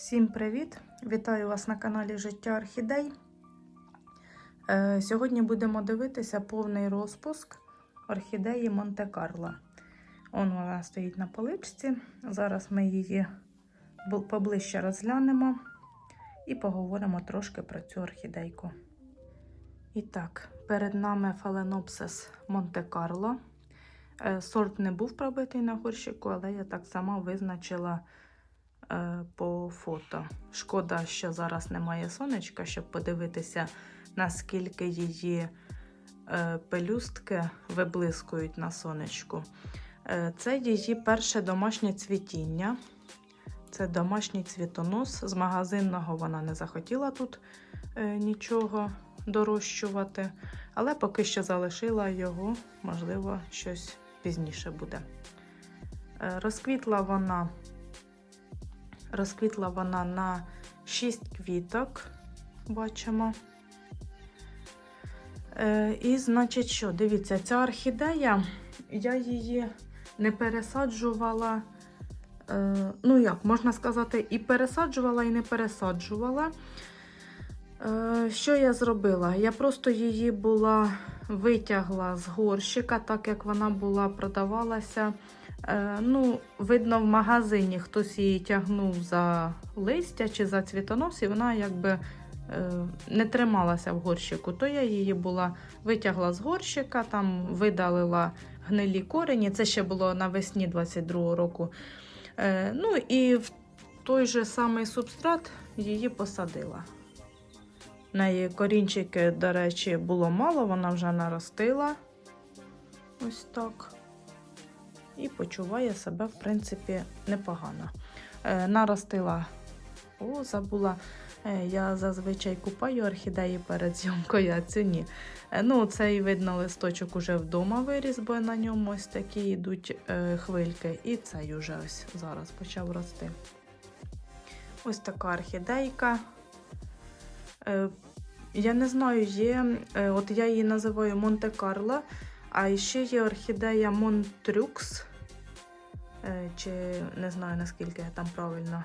Всім привіт! Вітаю вас на каналі Життя Орхідей. Е, Сьогодні будемо дивитися повний розпуск орхідеї Монте-Карло. Он вона стоїть на поличці. Зараз ми її поближче розглянемо і поговоримо трошки про цю орхідейку. І так, перед нами Phalaenopsis Монте-Карло. Е, Сорт не був пробитий на горщику, але я так сама визначила по фото. Шкода, що зараз немає сонечка, щоб подивитися, наскільки її е, пелюстки виблискують на сонечку. Е, Це її перше домашнє цвітіння. Це домашній цвітонос. З магазинного вона не захотіла тут е, нічого дорощувати, але поки що залишила його, можливо, щось пізніше буде. Е, Розквітла вона Розквітла вона на 6 квіток, бачимо. Е, і, значить, що, дивіться, ця орхідея, я її не пересаджувала. Е, ну, як, можна сказати, і пересаджувала, і не пересаджувала. Е, що я зробила? Я просто її була витягла з горщика, так як вона була продавалася. Е, ну, видно, в магазині хтось її тягнув за листя чи за цвітонос, і вона якби е, не трималася в горщику. То я її була витягла з горщика, там видалила гнилі корені. Це ще було навесні 22-го року. Е, ну і в той же самий субстрат її посадила. В неї корінчики, до речі, було мало, вона вже наростила. Ось так і почуває себе, в принципі, непогано. Е, наростила, о, забула. Е, я зазвичай купаю орхідеї перед зйомкою, а цю ні. Е, ну, цей, видно, листочок уже вдома виріс, бо на ньому ось такі йдуть хвильки. І цей уже ось зараз почав рости. Ось така орхідейка. Я не знаю, є, от я її називаю Монте-Карло, а ще є орхідея Монтрюкс. Е, Чи не знаю наскільки я там правильно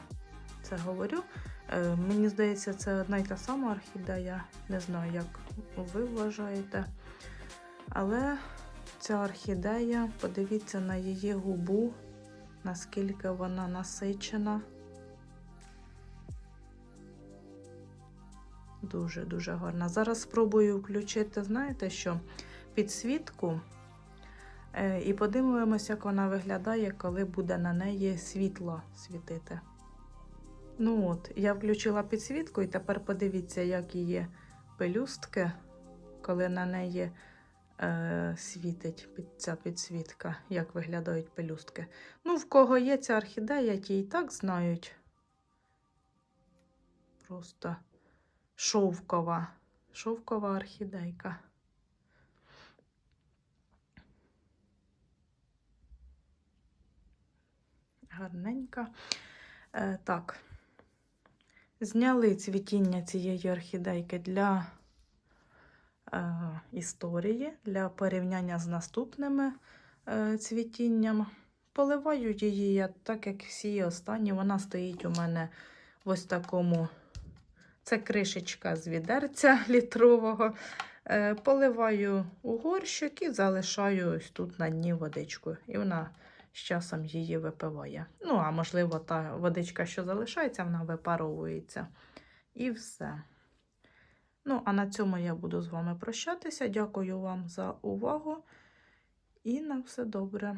це говорю. Е, Мені здається, це одна й та сама орхідея. Не знаю, як ви вважаєте. Але ця орхідея, подивіться на її губу, наскільки вона насичена. Дуже-дуже гарна. Зараз спробую включити, знаєте що? Підсвітку. Е, І подивимося, як вона виглядає, коли буде на неї світло світити. Ну от, я включила підсвітку, і тепер подивіться, як її пелюстки, коли на неї е, світить під, ця підсвітка, як виглядають пелюстки. Ну, в кого є ця орхідея, ті і так знають. Просто шовкова, шовкова орхідейка. Гарненька. Е, так, зняли цвітіння цієї орхідейки для е, історії, для порівняння з наступними е, цвітінням. Поливаю її, я, так як всі останні, вона стоїть у мене в ось такому. Це кришечка з відерця літрового. Е, поливаю у горщик і залишаю ось тут на дні водичку. І вона з часом її випиває. Ну, а можливо, та водичка, що залишається, вона випаровується. І все. Ну, а на цьому я буду з вами прощатися. Дякую вам за увагу і на все добре.